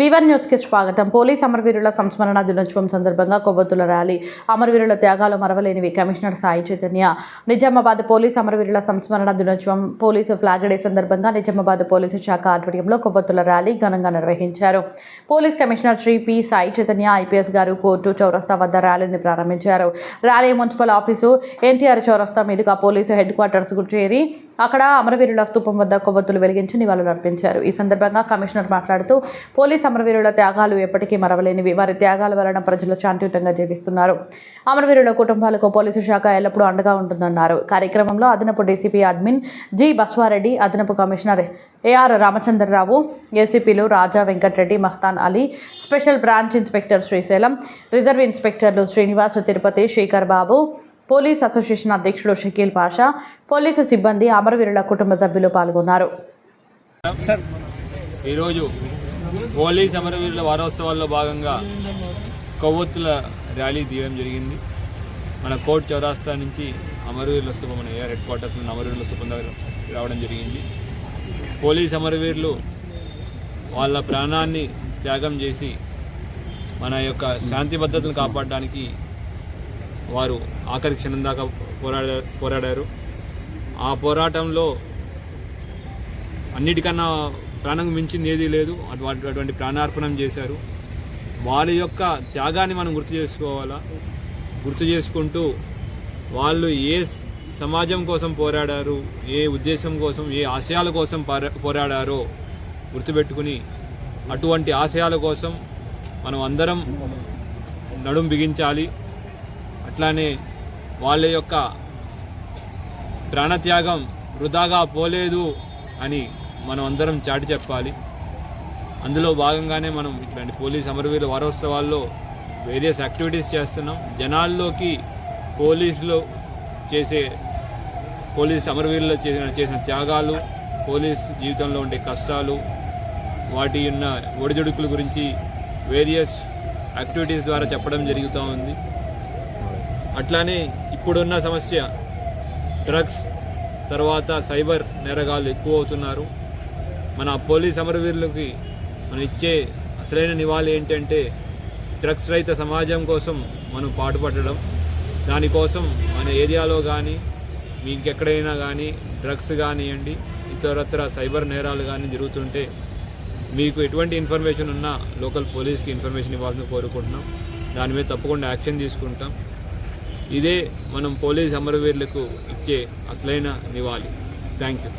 వివన్ న్యూస్కి స్వాగతం. పోలీస్ అమరవీరుల సంస్మరణ దినోత్సవం సందర్భంగా కొవ్వొత్తుల ర్యాలీ. అమరవీరుల త్యాగాలు మరవలేనివి. కమిషనర్ సాయి చైతన్య నిజామాబాద్ పోలీస్ అమరవీరుల సంస్మరణ దినోత్సవం పోలీసు ఫ్లాగ్ డే సందర్భంగా నిజామాబాద్ పోలీసు శాఖ ఆధ్వర్యంలో కొవ్వొత్తుల ర్యాలీ ఘనంగా నిర్వహించారు. Police commissioner Shri P Sai Chaitanya IPS గారు కోర్టు చౌరస్తా వద్ద ర్యాలీని ప్రారంభించారు. ర్యాలీ మున్సిపల్ ఆఫీసు ఎన్టీఆర్ చౌరస్తా మీదుగా పోలీసు హెడ్ క్వార్టర్స్కు చేరి అక్కడ అమరవీరుల స్తూపం వద్ద కొవ్వొత్తులు వెలిగించి నివాళులు అర్పించారు ఈ సందర్భంగా కమిషనర్ మాట్లాడుతూ పోలీస్ అమరవీరుల త్యాగాలు ఎప్పటికీ మరవలేనివి. వారి త్యాగాల వలన ప్రజలు శాంతియుతంగా జీవిస్తున్నారు. అమరవీరుల కుటుంబాలకు పోలీసు శాఖ ఎల్లప్పుడూ అండగా ఉంటుందన్నారు. కార్యక్రమంలో అదనపు డీసీపీ అడ్మిన్ జి బస్వారెడ్డి అదనపు commissioner AR Ramachandra Rao ఏసీపీలు Raja Venkatareddy Mastan Ali special branch inspector Srisailam reserve ఇన్స్పెక్టర్లు Srinivas Tirupati Shekhar Babu police association అధ్యక్షుడు షకీల్ పాషా పోలీసు సిబ్బంది అమరవీరుల కుటుంబ సభ్యులు పాల్గొన్నారు. ఈరోజు పోలీస్ అమరవీరుల వారోత్సవాల్లో భాగంగా కొవ్వొత్తుల ర్యాలీ తీయడం జరిగింది. మన కోర్ట్ చౌరాస్తా నుంచి అమరవీరుల స్థూపం మన ఏఆర్ హెడ్ క్వార్టర్స్ నుండి అమరవీరుల స్థూపం దగ్గర రావడం జరిగింది. పోలీస్ అమరవీరులు వాళ్ళ ప్రాణాన్ని త్యాగం చేసి మన యొక్క శాంతి భద్రతను కాపాడడానికి వారు ఆఖరి క్షణం దాకా పోరాడా పోరాడారు. ఆ పోరాటంలో అన్నిటికన్నా ప్రాణం మించింది ఏదీ లేదు. అటువంటి అటువంటి ప్రాణార్పణం చేశారు. వాళ్ళ యొక్క త్యాగాన్ని మనం గుర్తు చేసుకోవాలా? గుర్తు చేసుకుంటూ వాళ్ళు ఏ సమాజం కోసం పోరాడారు ఏ ఉద్దేశం కోసం ఏ ఆశయాల కోసం పోరాడారో గుర్తుపెట్టుకుని అటువంటి ఆశయాల కోసం మనం అందరం నడుం బిగించాలి. అట్లానే వాళ్ళ యొక్క ప్రాణత్యాగం వృధాగా పోలేదు అని మనం అందరం చాటి చెప్పాలి. అందులో భాగంగానే మనం ఇట్లాంటి పోలీస్ అమరవీరుల వారోత్సవాల్లో వేరియస్ యాక్టివిటీస్ చేస్తున్నాం. జనాల్లోకి పోలీసులు చేసే పోలీస్ అమరవీరులు చేసిన చేసిన త్యాగాలు పోలీస్ జీవితంలో ఉండే కష్టాలు వాటి ఉన్న ఒడిదుడుకుల గురించి వేరియస్ యాక్టివిటీస్ ద్వారా చెప్పడం జరుగుతూ ఉంది. అట్లానే ఇప్పుడున్న సమస్య డ్రగ్స్ తర్వాత సైబర్ నేరగాళ్ళు ఎక్కువ అవుతున్నారు. మన పోలీస్ అమరవీరులకి మనం ఇచ్చే అసలైన నివాళి ఏంటంటే డ్రగ్స్ రహిత సమాజం కోసం మనం పాటుపడడం. దానికోసం మన ఏరియాలో కానీ మీ ఇంకెక్కడైనా కానీ డ్రగ్స్ కానివ్వండి ఇతరత్ర సైబర్ నేరాలు కానీ జరుగుతుంటే మీకు ఎటువంటి ఇన్ఫర్మేషన్ ఉన్నా లోకల్ పోలీస్కి ఇన్ఫర్మేషన్ ఇవ్వాలని కోరుకుంటున్నాం. దాని మీద తప్పకుండా యాక్షన్ తీసుకుంటాం. ఇదే మనం పోలీస్ అమరవీరులకు ఇచ్చే అసలైన నివాళి. Thank you.